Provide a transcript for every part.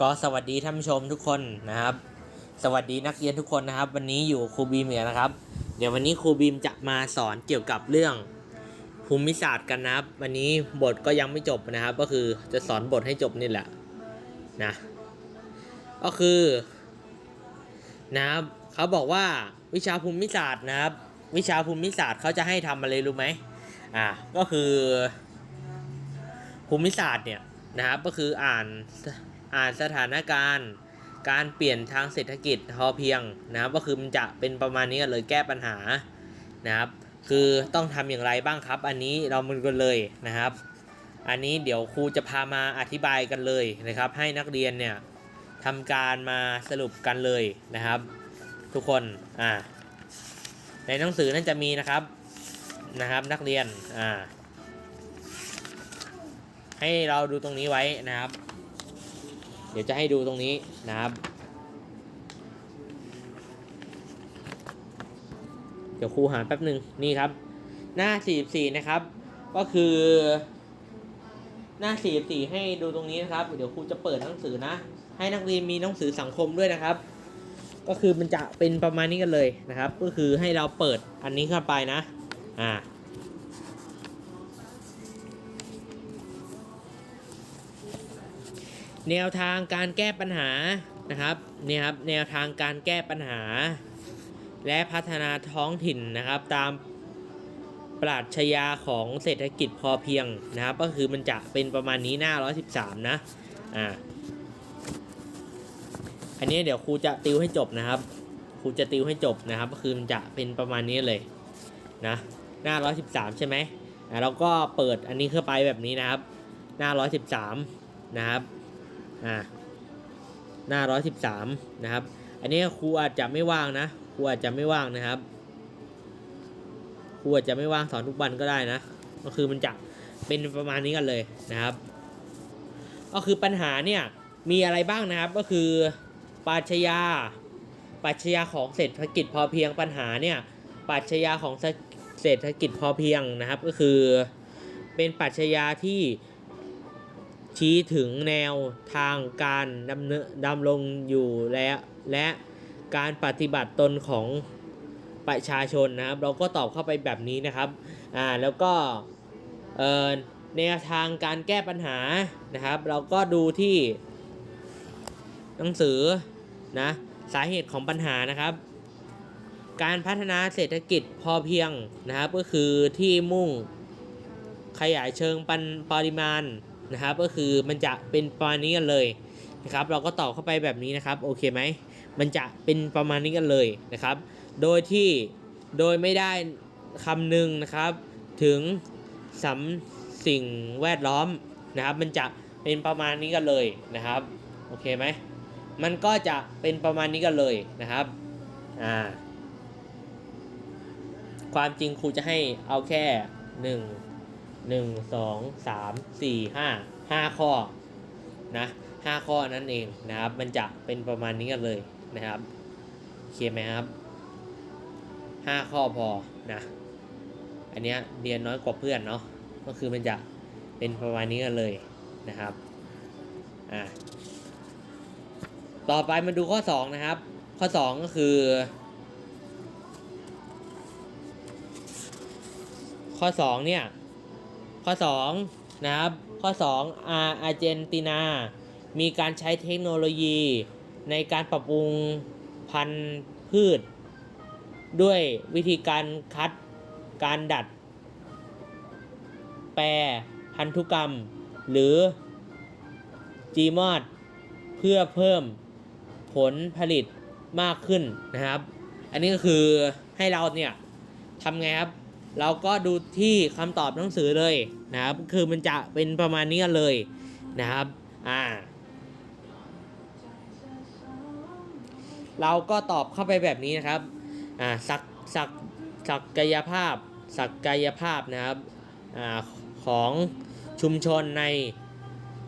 ก็สวัสดีท่านผู้ชมทุกคนนะครับ สวัสดีนักเรียนทุกคนนะครับ วันนี้อยู่ครูบีมเนี่ยนะครับ เดี๋ยววันนี้ครูบีมจะมาสอนเกี่ยวกับเรื่องภูมิศาสตร์กันนะครับ วันนี้บทก็ยังไม่จบนะครับ ก็คือจะสอนบทให้จบนี่แหละนะก็คือนะครับเขาบอกว่าวิชาภูมิศาสตร์นะครับ วิชาภูมิศาสตร์เขาจะให้ทำอะไรรู้ไหมอ่าก็คือภูมิศาสตร์เนี่ยนะครับก็คืออ่าน อ่านสถานการณ์การเปลี่ยนทางเศรษฐกิจพอเพียงนะครับก็คือมันจะเป็นประมาณนี้กันเลยแก้ปัญหานะครับ คือต้องทำอย่างไรบ้างครับ อันนี้เรามันกันเลยนะครับ อันนี้เดี๋ยวครูจะพามาอธิบายกันเลยนะครับ ให้นักเรียนเนี่ยทำการมาสรุปกันเลยนะครับ ทุกคนอ่าในหนังสือนั่นจะมีนะครับนะครับ นักเรียนอ่าให้เราดูตรงนี้ไว้นะครับ เดี๋ยวจะให้ดูตรงนี้นะครับ เดี๋ยวครูหาแป๊บหนึ่งนี่ครับ หน้า 44 นะครับ ก็คือหน้า 44 ให้ดูตรงนี้นะครับ เดี๋ยวครูจะเปิดหนังสือนะ ให้นักเรียนมีหนังสือสังคมด้วยนะครับ ก็คือมันจะเป็นประมาณนี้กันเลยนะครับ ก็คือให้เราเปิดอันนี้เข้าไปนะ อ่า แนวทางการแก้ปัญหานะครับเนี่ยครับแนวทางการแก้ปัญหา และพัฒนาท้องถิ่นนะครับ ตามปรัชญาของเศรษฐกิจพอเพียงนะครับ ก็คือมันจะเป็นประมาณนี้หน้า 113 นะอ่าอันนี้เดี๋ยวครูจะติวให้จบนะครับครูจะติวให้จบนะครับ ก็คือมันจะเป็นประมาณนี้เลยนะหน้า 113 ใช่ไหมอ่าเราก็เปิดอันนี้เข้าไปแบบนี้นะครับ หน้า 113 นะครับ อ่าหน้าร้อยสิบสามนะครับ อันนี้ครูอาจจะไม่ว่างนะครูอาจจะไม่ว่างนะครับครูอาจจะไม่ว่างสอนทุกวันก็ได้นะ ก็คือมันจะเป็นประมาณนี้กันเลยนะครับ ก็คือปัญหาเนี่ยมีอะไรบ้างนะครับก็คือปรัชญาปัชญาของเศรษฐกิจพอเพียงปัญหาเนี่ยปัชญาของเศรษฐกิจพอเพียงนะครับ ก็คือเป็นปัชญาที่ ชี้ถึงแนวทางการดำเนินดำรงอยู่และและการปฏิบัติตนของประชาชนนะครับ เราก็ตอบเข้าไปแบบนี้นะครับอ่าแล้วก็เอ่อแนวทางการแก้ปัญหานะครับ เราก็ดูที่หนังสือนะสาเหตุของปัญหานะครับ การพัฒนาเศรษฐกิจพอเพียงนะครับ ก็คือที่มุ่งขยายเชิงปันปริมาณ นะครับ ก็คือมันจะเป็นประมาณนี้กันเลยนะครับ เราก็ตอบเข้าไปแบบนี้นะครับ โอเคไหม มันจะเป็นประมาณนี้กันเลยนะครับ โดยที่โดยไม่ได้คำหนึ่งนะครับ ถึงสำสิ่งแวดล้อมนะครับ มันจะเป็นประมาณนี้กันเลยนะครับ โอเคไหม มันก็จะเป็นประมาณนี้กันเลยนะครับ อ่า ความจริงครูจะให้เอาแค่หนึ่ง หนึ่งสองสามสี่ห้าห้าข้อนะห้าข้อนั่นเองนะครับ มันจะเป็นประมาณนี้กันเลยนะครับโอเคไหมครับห้าข้อพอนะอันเนี้ยเรียนน้อยกว่าเพื่อนเนาะก็คือมันจะเป็นประมาณนี้กันเลยนะครับอ่าต่อไปมาดูข้อสองนะครับ ข้อสองก็คือ ข้อสองเนี่ย ข้อ2นะครับข้อ2อาอาร์เจนตินา มีการใช้เทคโนโลยี ในการปรับปรุงพันธุ์พืช ด้วยวิธีการคัดการดัด แปรพันธุกรรม หรือ GMOD เพื่อเพิ่มผลผลิตมากขึ้นนะครับ อันนี้ก็คือให้เราเนี่ยทำไงครับ เราก็ดูที่คำตอบหนังสือเลยนะครับคือมันจะเป็นประมาณนี้กันเลยนะครับอ่าเราก็ตอบเข้าไปแบบนี้นะครับอ่าศักศักศักยภาพศักยภาพนะครับอ่าของชุมชนใน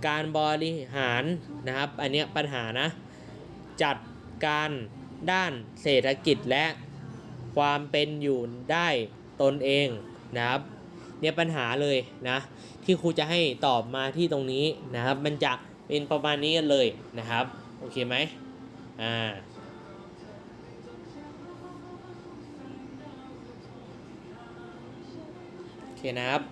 การบริหารนะครับ อันนี้ปัญหานะ จัดการด้านเศรษฐกิจและความเป็นอยู่ได้ ตนเองนะครับเนี่ยปัญหาเลยนะที่ครูจะให้ตอบมาที่ตรงนี้นะครับ มันจะเป็นประมาณนี้กันเลยนะครับ โอเคไหมอ่าโอเคนะครับ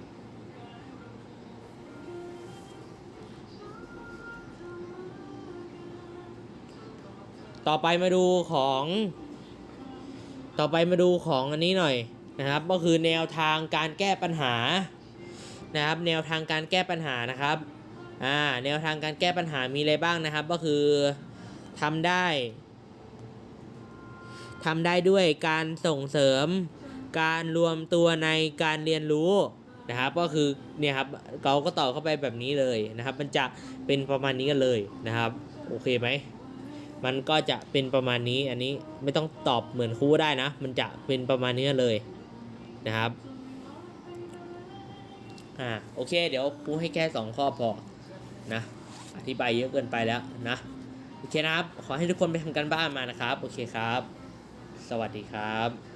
ต่อไปมาดูของ ต่อไปมาดูของอันนี้หน่อย นะครับก็คือแนวทางการแก้ปัญหานะครับแนวทางการแก้ปัญหานะครับอ่าแนวทางการแก้ปัญหามีอะไรบ้างนะครับ ก็คือทำได้ทำได้ด้วยการส่งเสริมการรวมตัวในการเรียนรู้นะครับ ก็คือเนี่ยครับเราก็ต่อเข้าไปแบบนี้เลยนะครับ มันจะเป็นประมาณนี้กันเลยนะครับ โอเคไหมมันก็จะเป็นประมาณนี้อันนี้ไม่ต้องตอบเหมือนครูได้นะ มันจะเป็นประมาณนี้เลย นะครับอ่าโอเค เดี๋ยวครูให้แค่สองข้อพอนะอธิบายเยอะเกินไปแล้วนะโอเคนะครับ ขอให้ทุกคนไปทำการบ้านมานะครับ โอเคครับ สวัสดีครับ